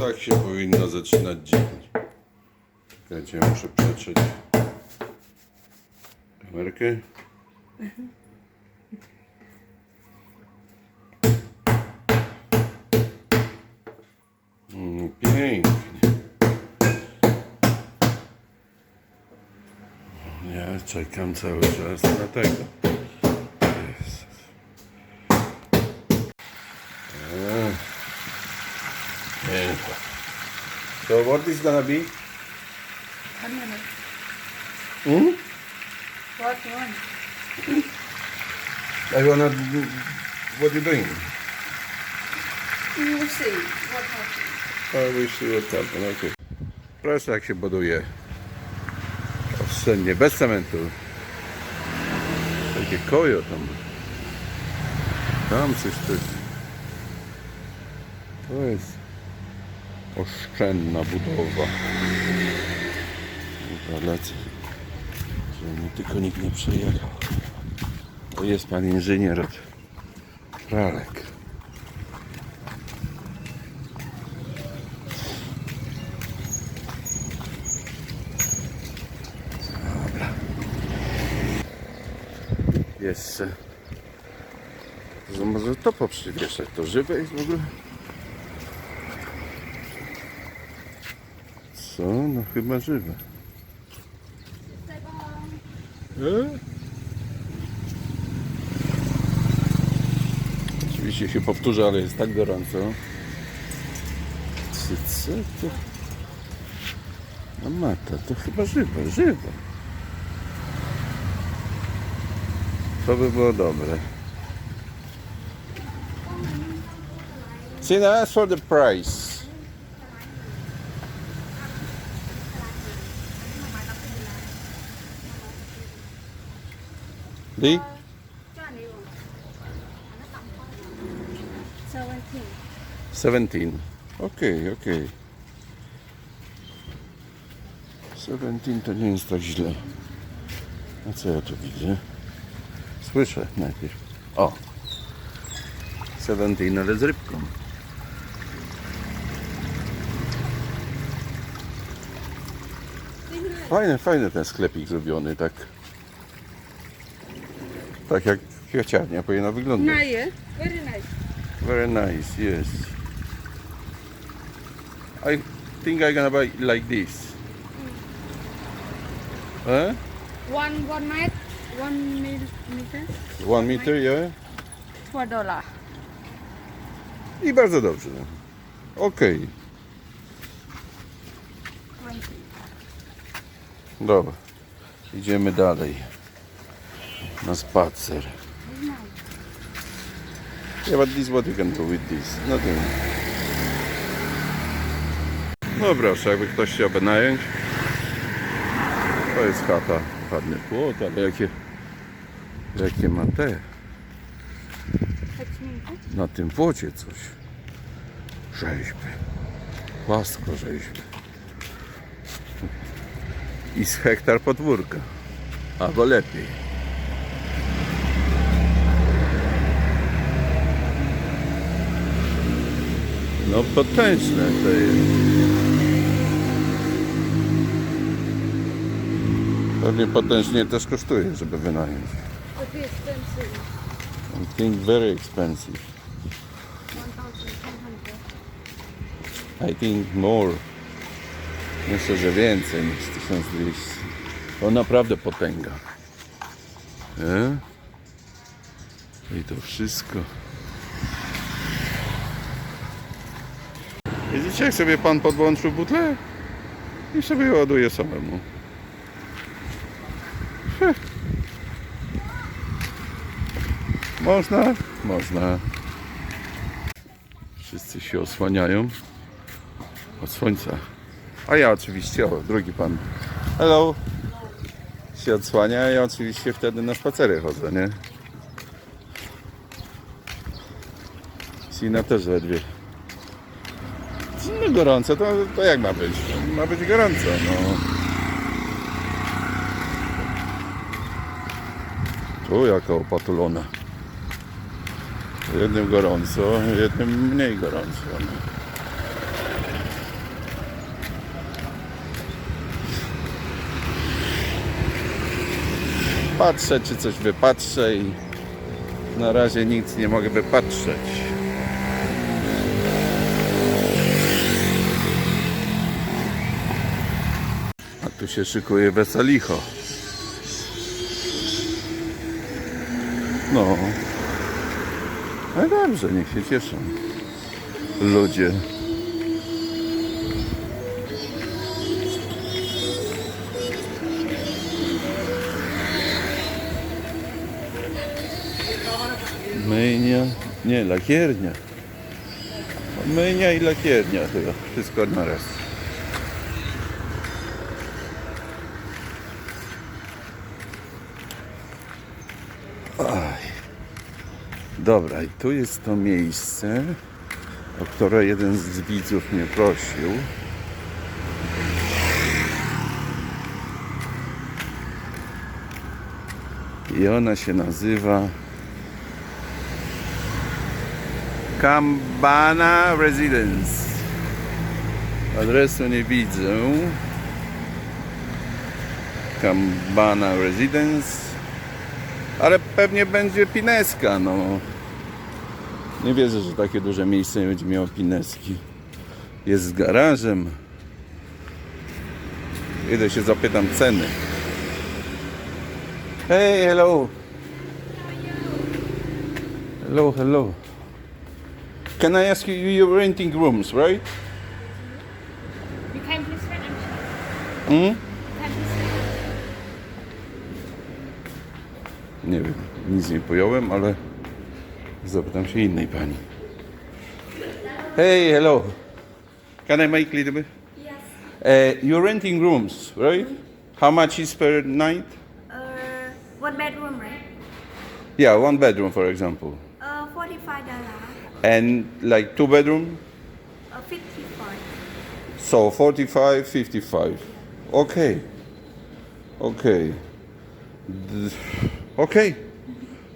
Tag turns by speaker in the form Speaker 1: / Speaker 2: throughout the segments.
Speaker 1: Tak się powinno zaczynać dzień. Czekajcie, muszę przetrzeć kamerkę. Mm, Pięknie. Ja czekam cały czas na tego. Jezus. Eee. Pięknie. So what is gonna be?
Speaker 2: One minute.
Speaker 1: Hmm?
Speaker 2: What one?
Speaker 1: I wanna do, what you doing?
Speaker 2: You see what happens.
Speaker 1: I will see what happen, okay. Proszę jak się buduje. Oszczędnie, bez cementu. Takie kojo tam. Tam coś to. To jest oszczędna budowa. Dobra, lecę. Żeby mi tylko nikt nie przejechał. To jest pan inżynier od pralek. Jeszcze. To może to poprzywieszać. To żywe jest w ogóle? Co? No chyba żywe. E? Oczywiście się powtórzę, ale jest tak gorąco. Co, co to? No mata, to chyba żywe, żywe. To by było dobre. Cena, as for the price. Lee?
Speaker 2: Seventeen.
Speaker 1: 17. Okej, okej. 17 to nie jest tak źle. A co ja tu widzę? Słyszę najpierw. O! 17, ale z rybką. Fajny, fajny ten sklepik zrobiony, tak. Tak jak kwiaciarnia powinna wyglądać.
Speaker 2: Nice. Very nice.
Speaker 1: Very nice, yes. I think I'm gonna buy like this. Eh?
Speaker 2: One one mat, one mil, meter,
Speaker 1: One meter, yeah?
Speaker 2: four dollar.
Speaker 1: I bardzo dobrze. Okej,
Speaker 2: Twenty.
Speaker 1: dobra. Idziemy dalej. Na spacer. Yeah, but this what you can do with this. Nothing. No proszę, jakby ktoś chciał wynająć. To jest chata. Ładny płot, ale jakie, jakie ma te. Na tym płocie coś. Rzeźby. Płasko rzeźby. I z hektar podwórka. Albo lepiej. No potężne to jest. Pewnie potężnie też kosztuje, żeby wynająć. I think very expensive. I think more. Myślę, że więcej niż 1200. To naprawdę potęga. Nie? I to wszystko. Widzicie, jak sobie pan podłączył butlę i sobie ładuje samemu. Heh. Można? Można. Wszyscy się osłaniają od słońca. A ja oczywiście, o, drugi pan. Hello. Się odsłania, ja oczywiście wtedy na spacery chodzę, nie? Sina też ledwie. No gorąco, to, to jak ma być? Ma być gorąco, no. Tu jaka opatulona. Jednym gorąco, jednym mniej gorąco. No. patrzę, czy coś wypatrzę i na razie nic nie mogę wypatrzeć. Się szykuje weselicho. No. No dobrze, niech się cieszą. Ludzie. Myjnia, nie, lakiernia. Myjnia i lakiernia chyba, wszystko naraz. Aj. Dobra, i tu jest to miejsce, o które jeden z widzów mnie prosił. I ona się nazywa Kambana Residence. Adresu nie widzę. Kambana Residence. Ale pewnie będzie Pineska, no. Nie wierzę, że takie duże miejsce nie będzie miało Pineski. Jest z garażem. Idę się zapytam ceny. Hey, hello. Hello, hello. Can I ask you, you're renting rooms, right?
Speaker 2: You can please rent.
Speaker 1: Hmm? Nie wiem, nic nie pojąłem, ale zapytam się innej pani. Hey, hello. Can I make a little bit?
Speaker 3: Yes.
Speaker 1: Uh, you're renting rooms, right? How much is per night?
Speaker 3: Uh, one bedroom, right?
Speaker 1: Yeah, one bedroom, for example.
Speaker 3: Uh, forty-five dollar.
Speaker 1: And like two bedroom?
Speaker 3: Uh, fifty-five.
Speaker 1: So 45, 55. Okay. Okay. Okay.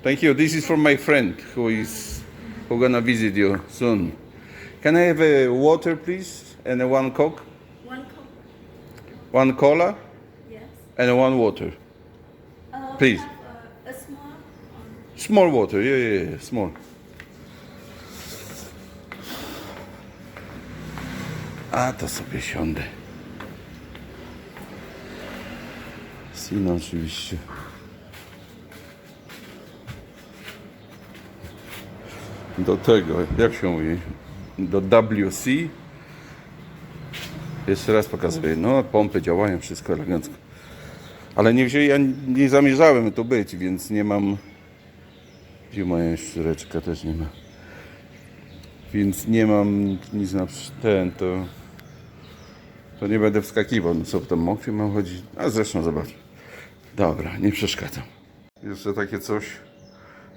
Speaker 1: Thank you. This is from my friend who is who gonna visit you soon. Can I have a water, please, and a one coke,
Speaker 3: One coke.
Speaker 1: one cola,
Speaker 3: Yes.
Speaker 1: and a one water.
Speaker 3: Uh,
Speaker 1: Please.
Speaker 3: uh, a small.
Speaker 1: Small water. Yeah, yeah, yeah. Small. A to sobie siądę. Oczywiście. Do tego, jak się mówi? Do WC. Jeszcze raz pokazuję. No, pompy działają, wszystko elegancko. Ale nie wzięli, ja nie zamierzałem tu być, więc nie mam. Gdzie moja szczureczka też nie ma. Więc nie mam nic na ten, to. To nie będę wskakiwał. No co w tam mokrze mam chodzić? A zresztą zobacz. Dobra, nie przeszkadzam. Jeszcze takie coś,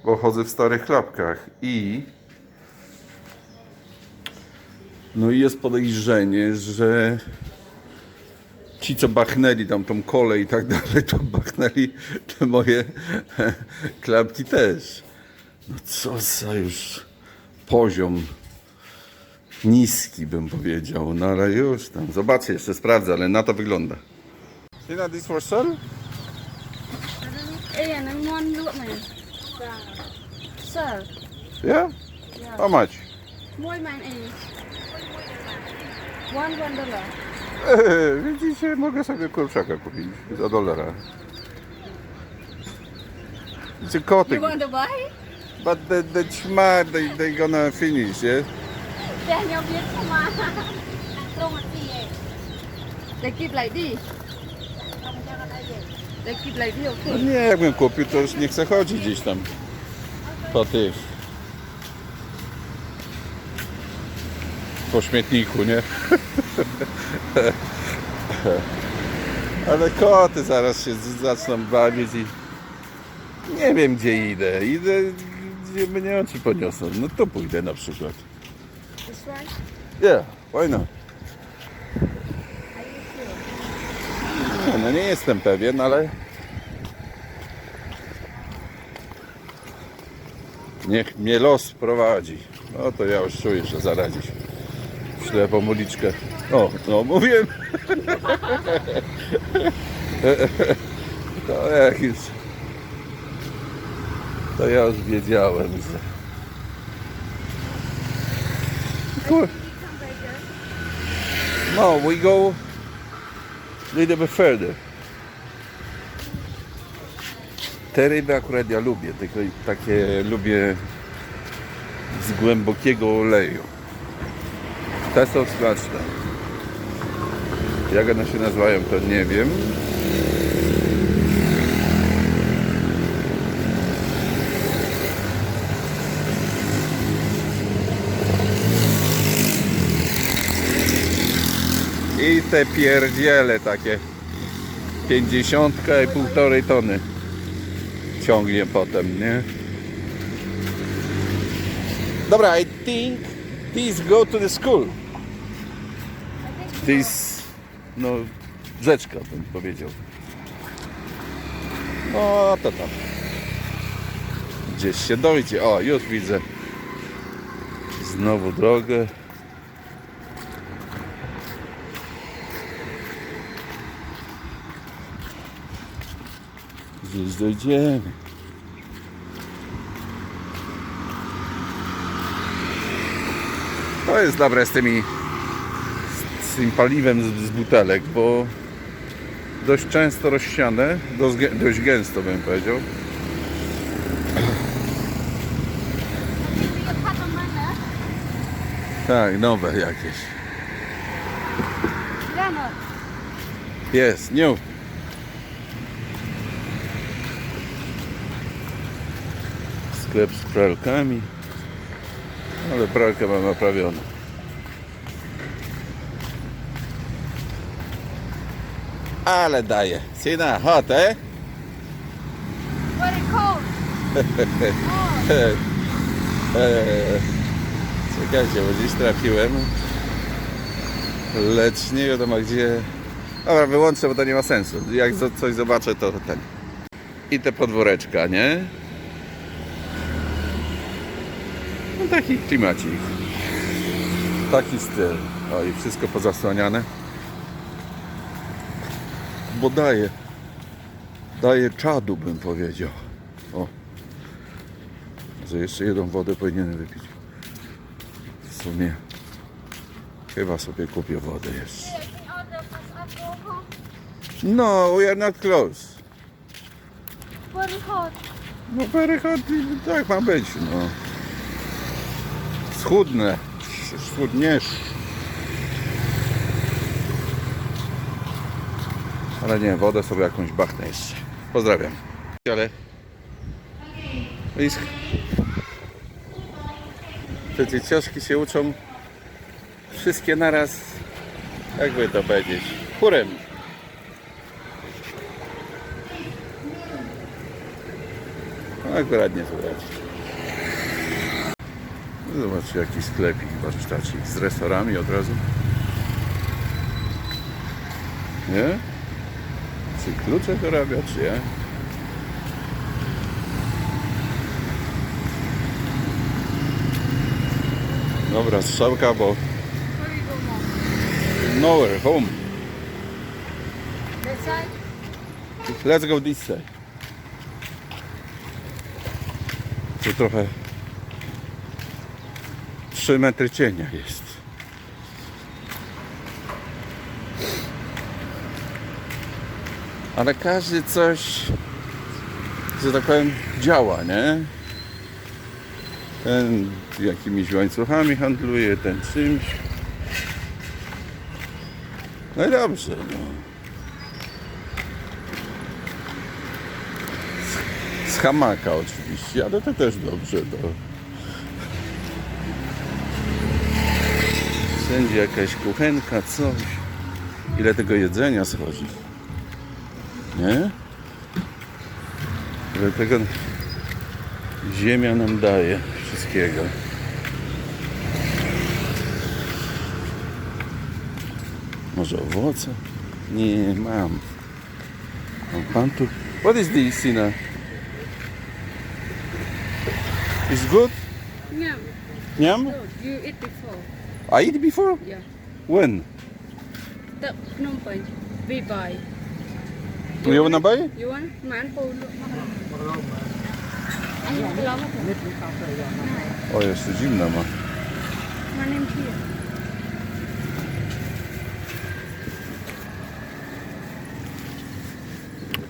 Speaker 1: bo chodzę w starych klapkach i. No i jest podejrzenie, że ci, co bachnęli tam tą kolę i tak dalej, to bachnęli te moje klapki też. No co za już poziom niski, bym powiedział. No ale już tam, zobaczę, jeszcze sprawdzę, ale na to wygląda. Tina, this for sale?
Speaker 2: Ê, anh em ngon lụa mày. Sir,
Speaker 1: Yeah? How much?
Speaker 2: mỗi màn ê. One one dollar.
Speaker 1: Eee, widzicie, mogę sobie kurczaka kupić za dolara. It's a
Speaker 2: You want to buy?
Speaker 1: but the, the ćma, they, they gonna finish, yeah?
Speaker 2: Nhau biết vậy? They keep like this. This,
Speaker 1: No nie, jakbym kupił, to już nie chcę chodzić gdzieś tam po tych po śmietniku, nie? Ale koty zaraz się zaczną bawić i nie wiem gdzie idę. Idę gdzie mnie oczy poniosą. No to pójdę na przykład.
Speaker 2: This one?
Speaker 1: Yeah, why not? No nie jestem pewien, ale niech mnie los prowadzi. No to ja już czuję, że zaradzić. Ślepą uliczkę. O, no mówiłem. To jak już To ja już wiedziałem, że... Cool. No, we go little bit further. Te ryby akurat ja lubię, tylko takie lubię z głębokiego oleju. Te są smaczne. Jak one się nazywają, to nie wiem. Te pierdziele takie 50 i półtorej tony ciągnie potem, nie? Dobra, I think these go to the school. This, no, rzeczka bym powiedział. No, to tam. Gdzieś się dojdzie. O, już widzę. Znowu drogę. Gdzieś dojdziemy. To jest dobre z tymi z tym paliwem z, z butelek, bo dość często rozsiane, dość, dość gęsto bym powiedział. Tak, nowe jakieś. Jest, new. Sklep z pralkami. Ale pralkę mam naprawioną. Ale daje. Sina, hot, eh?
Speaker 2: Very cold.
Speaker 1: Czekajcie, bo dziś trafiłem. Lecz nie wiadomo gdzie. Dobra, wyłączę, bo to nie ma sensu. Jak co- coś zobaczę, to ten. I te podwóreczka, nie? No taki klimacik. Taki styl. O i wszystko pozasłaniane. Bo daje. Daje czadu, bym powiedział. O. Że jeszcze jedną wodę powinienem wypić. W sumie chyba sobie kupię wodę jeszcze. No, we are not close.
Speaker 2: Very hot.
Speaker 1: No perychot, tak ma być, no. Schudnę. Schudniesz. Ale nie, wodę sobie jakąś bachnę jeszcze. Pozdrawiam. Ale... Sch- Te dzieciaczki się uczą wszystkie naraz, jakby to powiedzieć, chórem. No, Akurat nie słychać. Zobaczcie jaki sklepik warsztacik z restaurami od razu. Nie? Czy klucze dorabia, czy ja? Dobra, strzałka, bo nowhere, home. Let's go this side. Tu trochę 3 metry cienia jest. Ale każdy coś, że tak powiem, działa, nie? Ten jakimiś łańcuchami handluje, ten czymś. No i dobrze, no. Z hamaka oczywiście, ale to też dobrze. To... Wszędzie jakaś kuchenka, coś. Ile tego jedzenia schodzi. Nie? Ile tego ziemia nam daje wszystkiego. Może owoce? Nie, mam. Mam pan tu. What is this, Sina? Is good?
Speaker 2: Yeah.
Speaker 1: Yum?
Speaker 2: No, you eat before.
Speaker 1: I eat before?
Speaker 2: Yeah.
Speaker 1: When?
Speaker 2: The Phnom Penh. We buy.
Speaker 1: You wanna buy?
Speaker 2: You want? Man look.
Speaker 1: O, jeszcze zimna ma.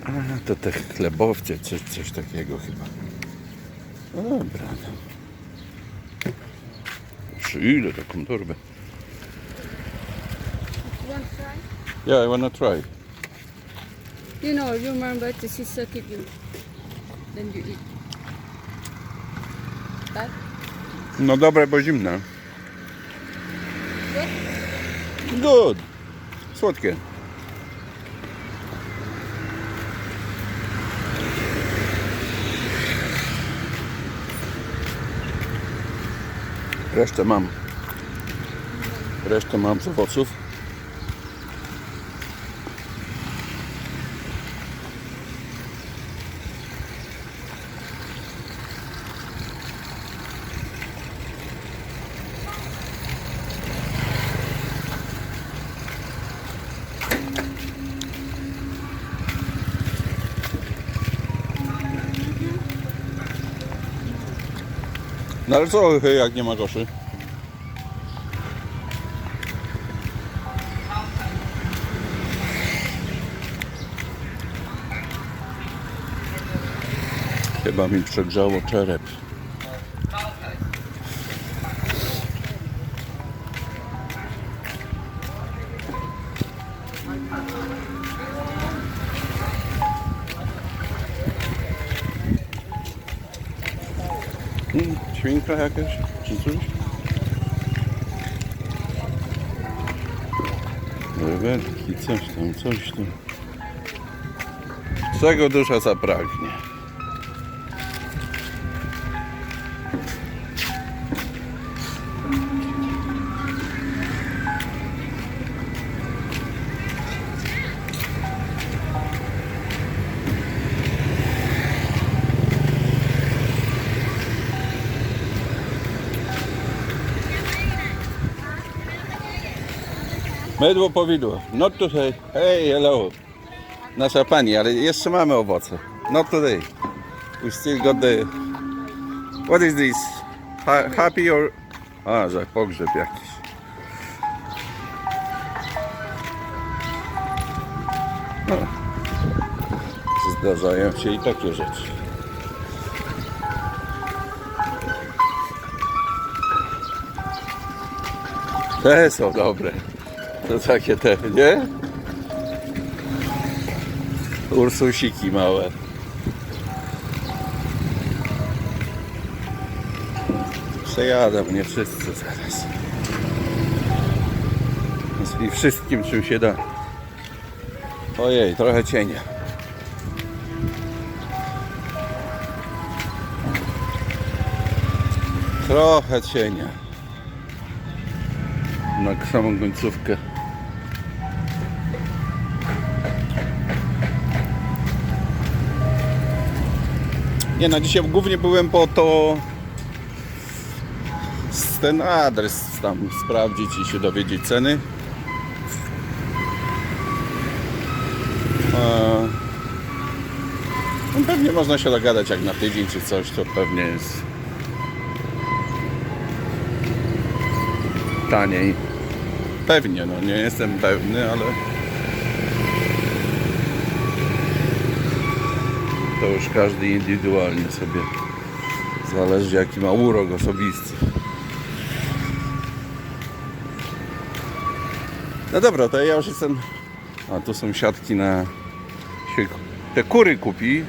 Speaker 1: A, to te chlebowce, coś, coś takiego chyba. Dobra. No. Ile taką torbę? Yeah, I wanna try.
Speaker 2: You know, you remember the sister give you. Then you eat. Tak?
Speaker 1: No dobre, bo zimne.
Speaker 2: Good?
Speaker 1: Good. Słodkie. Resztę mam. Resztę mam z owoców. Ale co jak nie ma koszy? Chyba mi przegrzało czerep. Świnka jakaś? Czy coś? Rewelki, coś tam, coś tam. Czego dusza zapragnie? Mydło powidło. Not today. Hey, hello. Nasza pani, ale jeszcze mamy owoce. Not today. We still got the... What is this? Ha happy or... A, że pogrzeb jakiś. No. Zdarzają się i takie rzeczy. Te są dobre. To takie te, nie? Ursusiki małe. Przejadę, nie wszyscy zaraz. I wszystkim czym się da. Ojej, trochę cienia. Trochę cienia. Na samą końcówkę. Nie, na dzisiaj głównie byłem po to ten adres tam sprawdzić i się dowiedzieć ceny. No pewnie można się dogadać jak na tydzień czy coś, to pewnie jest taniej. Pewnie, no nie jestem pewny, ale to już każdy indywidualnie sobie zależy jaki ma urok osobisty. No dobra, to ja już jestem. A tu są siatki na te kury kupi.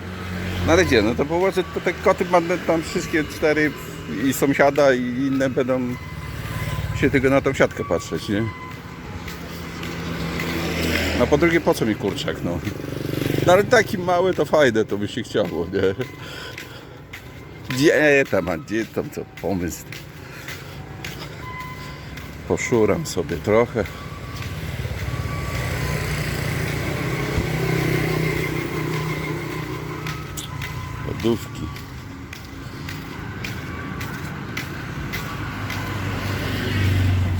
Speaker 1: No ale? No to położę to te koty będą tam wszystkie cztery i sąsiada i inne będą się tylko na tą siatkę patrzeć, nie? A po drugie, po co mi kurczak, no? No ale taki mały to fajne, to by się chciało, nie? Dieta ma, dietą, to pomysł. Poszuram sobie trochę. Lodówki.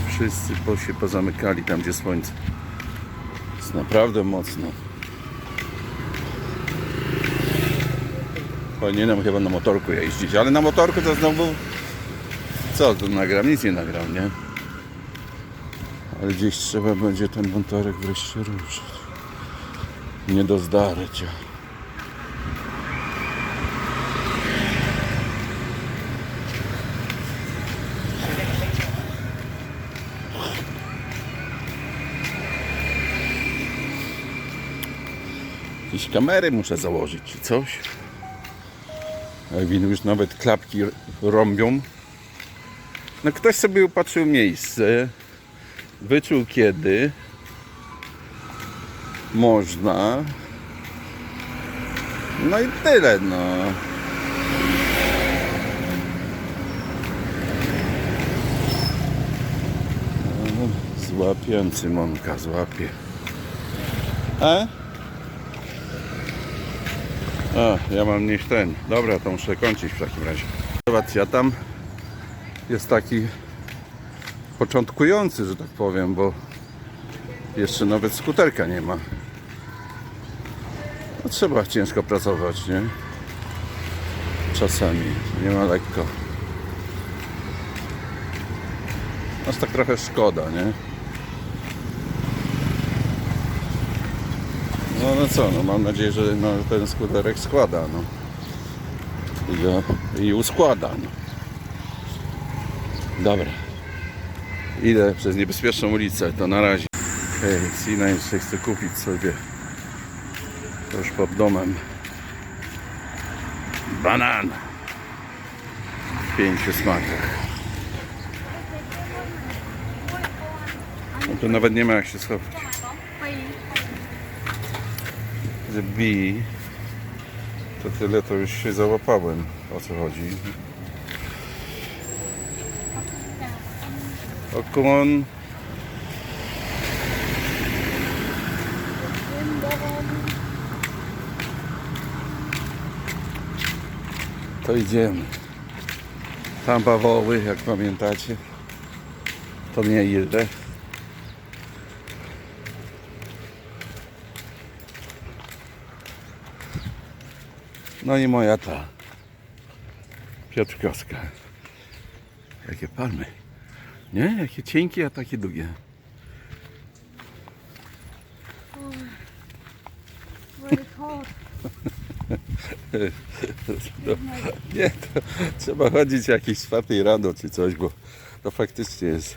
Speaker 1: Wszyscy się pozamykali tam, gdzie słońce. Jest naprawdę mocno. Powinienem chyba na motorku jeździć, ale na motorku to znowu... Co tu nagram? Nic nie nagram, nie? Ale gdzieś trzeba będzie ten motorek wreszcie ruszyć. Nie do zdarcia. Jakieś kamery muszę założyć czy coś. Alwin już nawet klapki rąbią. No ktoś sobie upatrzył miejsce, wyczuł kiedy można. No i tyle, no. Złapie Cymonka, złapie. A? A, ja mam nieść ten. Dobra, to muszę kończyć w takim razie. Obserwacja tam jest taki początkujący, że tak powiem, bo jeszcze nawet skuterka nie ma. No, trzeba ciężko pracować, nie? Czasami. Nie ma lekko. Aż tak trochę szkoda, nie? No, no co, no mam nadzieję, że no, ten skuterek składa, no. I, go, i uskłada, no. Dobra. Idę przez niebezpieczną ulicę, to na razie. Hej, Sina jeszcze chce kupić sobie już pod domem banan w pięciu smakach. No to nawet nie ma jak się schować. Że bi to tyle to już się załapałem o co chodzi. Okon to idziemy. Tam bawoły jak pamiętacie to nie ile No i moja ta Piotrkowska. Jakie palmy. Nie? Jakie cienkie, a takie długie. No, nie, to trzeba chodzić jakieś czwartej rano czy coś, bo to faktycznie jest.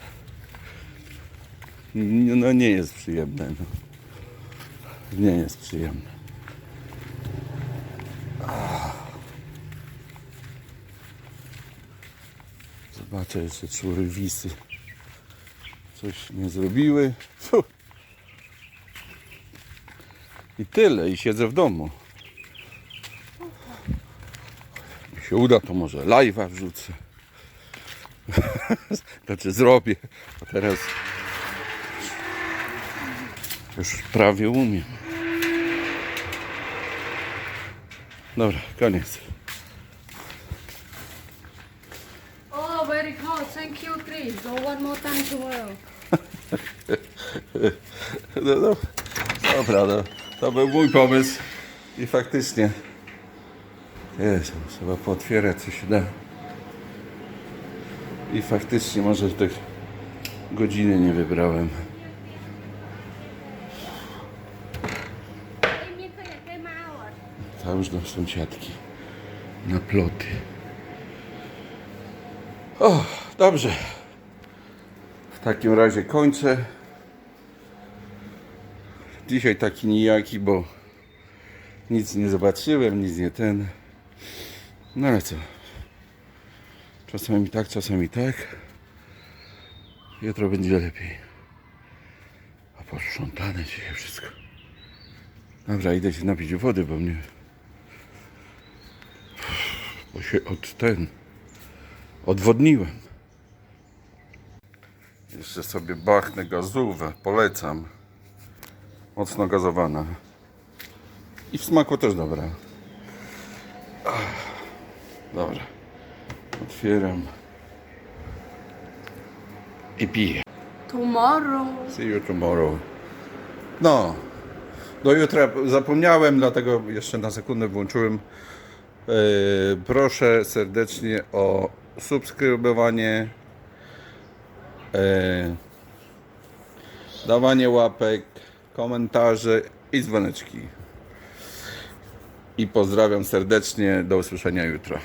Speaker 1: No nie jest przyjemne. No. Nie jest przyjemne. Zobaczę jeszcze czy rywisy coś nie zrobiły. Fu. I tyle, i siedzę w domu. Jak się uda, to może live'a wrzucę. znaczy zrobię. A teraz już prawie umiem. Dobra, koniec.
Speaker 2: oh very cold thank you Chris go one more time tomorrow
Speaker 1: No, no, dobra, no. to był mój pomysł i faktycznie jest, trzeba pootwierać co się da. I faktycznie może tych godziny nie wybrałem. Tam już do sąsiadki na ploty. O, dobrze. W takim razie kończę. Dzisiaj taki nijaki, bo nic nie zobaczyłem, nic nie ten. No ale co? Czasami tak, czasami tak. Jutro będzie lepiej. A posprzątane dzisiaj wszystko. Dobra, idę się napić wody, bo mnie... Bo się od ten... Odwodniłem. Jeszcze sobie bachnę gazówę, polecam. Mocno gazowana. I w smaku też dobra. Dobra. Otwieram. I piję.
Speaker 2: tomorrow
Speaker 1: See you tomorrow. No, do jutra zapomniałem, dlatego jeszcze na sekundę włączyłem proszę serdecznie o subskrybowanie, e, dawanie łapek, komentarze i dzwoneczki. I pozdrawiam serdecznie. Do usłyszenia jutro.